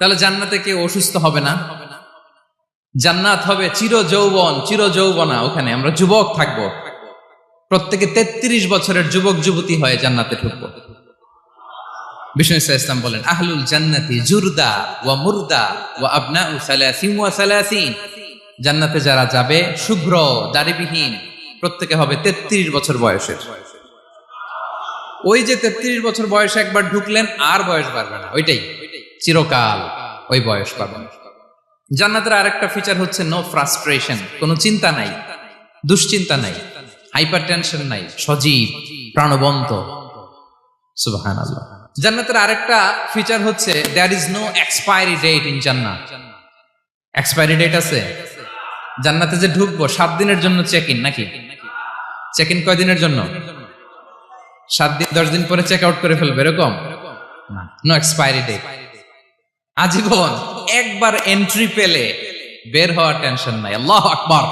তাহলে জান্নাতে কেউ অসুস্থ হবে না? জান্নাত হবে চির যৌবন চির যৌবনা ওখানে। আমরা যুবক থাকব। প্রত্যেকে তেত্রিশ বছরের যুবক, যুবতী হয়ে জান্নাতে ঢুকবো। বিষ্ণু ইসা ইসলাম বলেন, আহলুল জান্নাতি জুরদা ওয়া মুরদা ওয়া আবনা উ সালাসিন ওয়া সালাসিন। জান্নাতে যারা যাবে, শুভ্র, দাড়িবিহীন, প্রত্যেকে হবে তেত্রিশ বছর বয়সের। ওই যে তেত্রিশ বছর বয়সে একবার ঢুকলেন, আর বয়স বাড়বে না। ওইটাই। চিরকাল ওই বয়স পাবেন জান্নাতের আরেকটা ফিচার হচ্ছে নো ফ্রাস্ট্রেশন কোনো চিন্তা নাই, দুশ্চিন্তা নাই হাইপার টেনশন নাই, সজীব, প্রাণবন্ত। সুবহান জান্নাতের আরেকটা ফিচার হচ্ছে there is no expiry date in Jannat. Expiry date আছে? জান্নাতে যে ঢুকবো, সাত দিনের জন্য চেক ইন নাকি? চেক ইন কয় দিনের জন্য? সাত দিন, দশ দিন পরে চেক আউট করে ফেলবে, এরকম? না নো এক্সপায়ারি ডেট আজীবন একবার এন্ট্রি পেলে বের হওয়ার টেনশন নাই। আল্লাহ আকবার।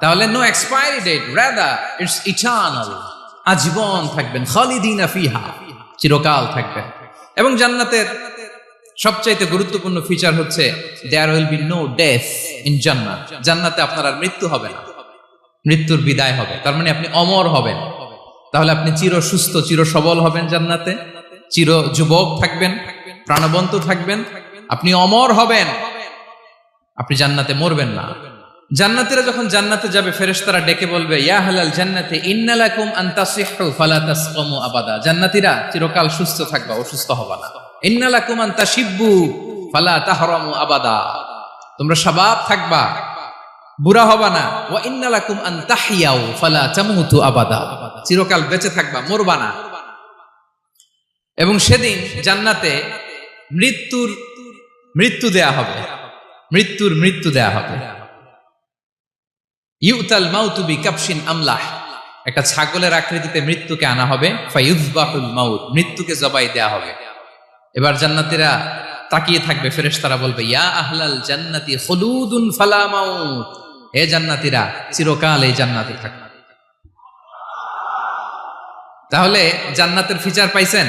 তাহলে নো এক্সপায়ারি ডেট রাদা ইটস ইটার্নাল আজীবন থাকবেন, খালিদিনা ফিহা, চিরকাল থাকবেন। এবং জান্নাতের সবচাইতে গুরুত্বপূর্ণ ফিচার হচ্ছে there will be no death in Jannat জান্নাতে আপনার আর মৃত্যু হবে না। মৃত্যুর বিদায় হবে। তার মানে আপনি অমর হবেন। তাহলে আপনি চির সুস্থ চির সবল হবেন জান্নাতে। চির যুবক থাকবেন। প্রাণবন্ত থাকবেন, আপনি অমর হবেন। আপনি জান্নাতে মরবেন না। জান্নাতীরা যখন জান্নাতে যাবে, ফেরেশতারা ডেকে বলবে, ইয়া হালাল জান্নাতে ইন্নালাকুম আন তাসিহু, ফালা তাসকামু আবাদা। জান্নাতীরা চিরকাল সুস্থ থাকবা, অসুস্থ হবা না। ইন্নালাকুম আন তাশিব্বু ফালা তাহরামু আবাদা। তোমরা শাবাব থাকবা, বুড়া হবা না। ওয়া ইন্নালাকুম আন তাহিয়াউ, ফালা তামুতু আবাদা। চিরকাল বেঁচে থাকবা, মরবা না। এবং সেদিন জান্নাতে মৃত্যুর মৃত্যু দেয়া হবে। মৃত্যুর মৃত্যু দেয়া হবে। ইউতাল মাউতুবি কাপসিন আমলাহ। একটা ছাগলের আকৃতিতে মৃত্যুকে আনা হবে। ফাইউজবাহুল মাউত, মৃত্যুকে জবাই দেয়া হবে। এবার জান্নাতীরা তাকিয়ে থাকবে, ফেরেশতারা বলবে, ইয়া আহলাল জান্নাতি খুলুদুন ফালা মাউত। হে জান্নাতীরা, চিরকাল এই জান্নাতে থাকবে তাহলে জান্নাতের ফিচার পাইছেন?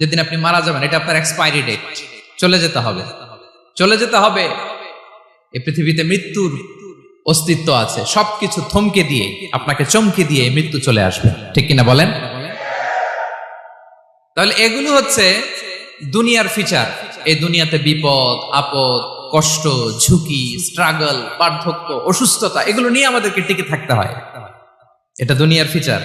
যেদিন আপনি মারা যাবেন, এটা আপনার এক্সপায়ারি ডেট চলে যেতে হবে। চলে যেতে হবে। এই পৃথিবীতে মৃত্যুর অস্তিত্ব আছে। সবকিছু থমকে দিয়ে, আপনাকে চমকে দিয়ে মৃত্যু চলে আসবে। ঠিক কিনা বলেন? তাহলে এগুলো হচ্ছে দুনিয়ার ফিচার এই দুনিয়াতে বিপদ, আপদ, কষ্ট, ঝুঁকি স্ট্রাগল বার্ধক্য, অসুস্থতা, এগুলো নিয়ে আমাদেরকে টিকে থাকতে হয়। এটা দুনিয়ার ফিচার